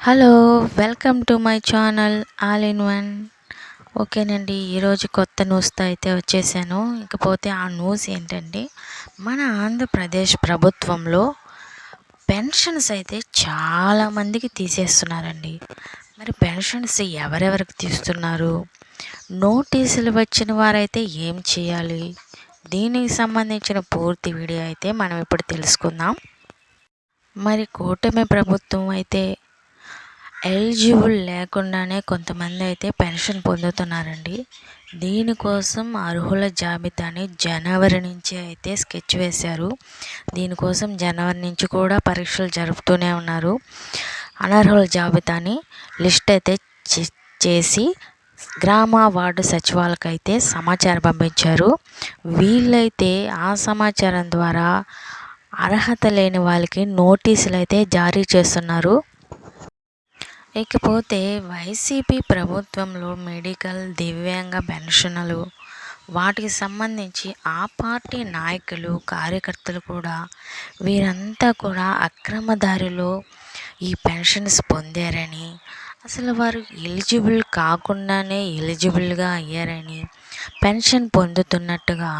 Hello welcome to my channel all in one. ఓకేనండి ఈరోజు కొత్త న్యూస్తో అయితే వచ్చేసాను. ఇకపోతే ఆ న్యూస్ ఏంటంటే మన ఆంధ్రప్రదేశ్ ప్రభుత్వంలో పెన్షన్స్ అయితే చాలామందికి తీసేస్తున్నారండి. మరి పెన్షన్స్ ఎవరెవరికి తీస్తున్నారు? నోటీసులు వచ్చిన వారైతే ఏం చేయాలి? దీనికి సంబంధించిన పూర్తి వీడియో అయితే మనం ఇప్పుడు తెలుసుకుందాం. మరి కూటమి ప్రభుత్వం అయితే ఎలిజిబుల్ లేకుండానే కొంతమంది అయితే పెన్షన్ పొందుతున్నారండి. దీనికోసం అర్హుల జాబితాని జనవరి నుంచి అయితే స్కెచ్ వేశారు. దీనికోసం జనవరి నుంచి కూడా పరీక్షలు జరుపుతూనే ఉన్నారు. అనర్హుల జాబితాని లిస్ట్ అయితే చేసి గ్రామ వార్డు సచివాలకు అయితే సమాచారం పంపించారు. వీళ్ళైతే ఆ సమాచారం ద్వారా అర్హత లేని వాళ్ళకి నోటీసులు అయితే జారీ చేస్తున్నారు. ఇకపోతే వైసీపీ ప్రభుత్వంలో మెడికల్ దివ్యాంగ పెన్షన్లు వాటికి సంబంధించి ఆ పార్టీ నాయకులు కార్యకర్తలు కూడా వీరంతా కూడా అక్రమ దారిలో ఈ పెన్షన్స్ పొందారని అసలు వారు ఎలిజిబుల్ కాకుండానే ఎలిజిబుల్గా అయ్యారని పెన్షన్ పొందుతున్నట్టుగా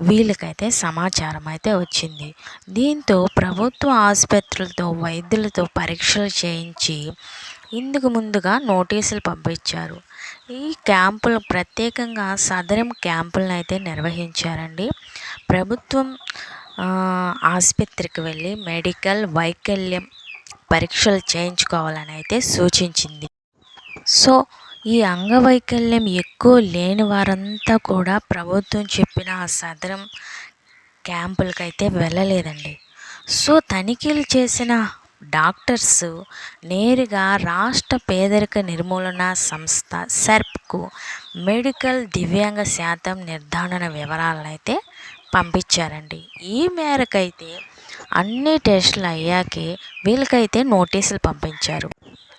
వీళ్ళకైతే సమాచారం అయితే వచ్చింది. దీంతో ప్రభుత్వ ఆసుపత్రులతో వైద్యులతో పరీక్షలు చేయించి ఇందుకు ముందుగా నోటీసులు పంపించారు. ఈ క్యాంపులు ప్రత్యేకంగా సదరం క్యాంపులను అయితే నిర్వహించారండి. ప్రభుత్వం ఆసుపత్రికి వెళ్ళి మెడికల్ వైకల్యం పరీక్షలు చేయించుకోవాలని అయితే సూచించింది. సో ఈ అంగవైకల్యం ఎక్కువ లేని వారంతా కూడా ప్రభుత్వం చెప్పిన ఆ సదరం క్యాంపులకైతే వెళ్ళలేదండి. సో తనిఖీలు చేసిన డాక్టర్స్ నేరుగా రాష్ట్ర పేదరిక నిర్మూలన సంస్థ సెర్ప్కు మెడికల్ దివ్యాంగ శాతం నిర్ధారణ వివరాలనైతే పంపించారండి. ఈ మేరకైతే అన్ని టెస్టులు అయ్యాకే వీళ్ళకైతే నోటీసులు పంపించారు.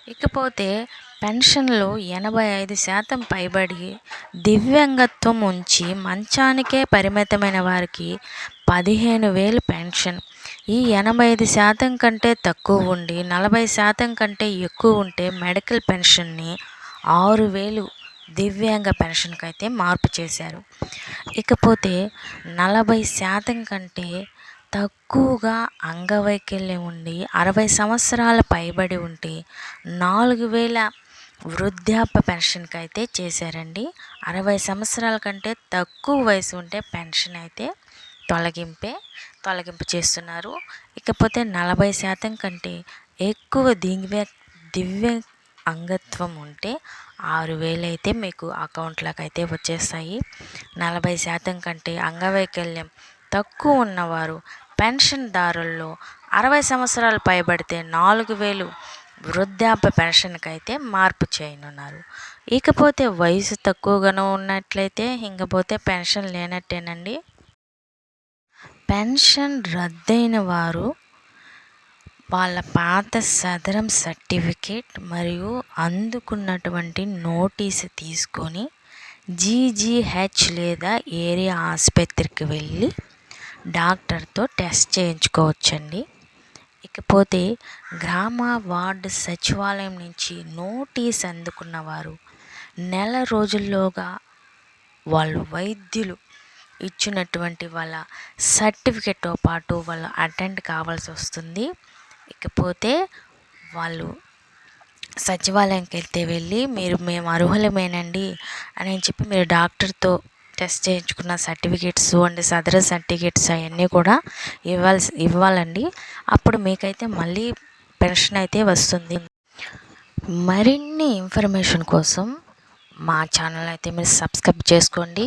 ఇకపోతే పెన్షన్లు ఎనభై ఐదు శాతం పైబడి దివ్యాంగత్వం ఉంచి మంచానికే పరిమితమైన వారికి పదిహేను వేలు పెన్షన్ ఈ ఎనభై ఐదు శాతం కంటే తక్కువ ఉండి నలభై శాతం కంటే ఎక్కువ ఉంటే మెడికల్ పెన్షన్ని ఆరు వేలు దివ్యాంగ పెన్షన్కి అయితే మార్పు చేశారు. ఇకపోతే నలభై శాతం కంటే తక్కువగా అంగవైకల్యం ఉండి అరవై సంవత్సరాల పైబడి ఉంటే నాలుగు వేల వృద్ధాప్య పెన్షన్కి అయితే చేశారండి. అరవై సంవత్సరాల కంటే తక్కువ వయసు ఉంటే పెన్షన్ అయితే తొలగింపే తొలగింపు చేస్తున్నారు. ఇకపోతే నలభై శాతం కంటే ఎక్కువ దివ్య దివ్య అంగత్వం ఉంటే ఆరు వేలు అయితే మీకు అకౌంట్లోకి అయితే వచ్చేస్తాయి. నలభై శాతం కంటే అంగవైకల్యం తక్కువ ఉన్నవారు పెన్షన్దారుల్లో అరవై సంవత్సరాలు పైబడితే నాలుగు వేలు వృద్ధాప్య పెన్షన్కి అయితే మార్పు చేయనున్నారు. ఇకపోతే వయసు తక్కువగానో ఉన్నట్లయితే ఇంకపోతే పెన్షన్ లేనట్టేనండి. పెన్షన్ రద్దయిన వారు వాళ్ళ పాత సదరం సర్టిఫికేట్ మరియు అందుకున్నటువంటి నోటీసు తీసుకొని జీజీహెచ్ లేదా ఏరియా ఆసుపత్రికి వెళ్ళి డాక్టర్తో టెస్ట్ చేయించుకోవచ్చండి. ఇకపోతే గ్రామ వార్డు సచివాలయం నుంచి నోటీస్ అందుకున్నవారు నెల రోజుల్లోగా వాళ్ళు వైద్యులు ఇచ్చినటువంటి వాళ్ళ సర్టిఫికెట్తో పాటు వాళ్ళు అటెండ్ కావాల్సి వస్తుంది. ఇకపోతే వాళ్ళు సచివాలయంకి వెళ్తే వెళ్ళి మీరు మేము అర్హులమేనండి అని చెప్పి మీరు డాక్టర్తో టెస్ట్ చేయించుకున్న సర్టిఫికేట్స్ అండ్ సదర సర్టిఫికేట్స్ అవన్నీ కూడా ఇవ్వాల్సి ఇవ్వాలండి. అప్పుడు మీకైతే మళ్ళీ పెన్షన్ అయితే వస్తుంది. మరిన్ని ఇన్ఫర్మేషన్ కోసం మా ఛానల్ అయితే మీరు సబ్స్క్రైబ్ చేసుకోండి.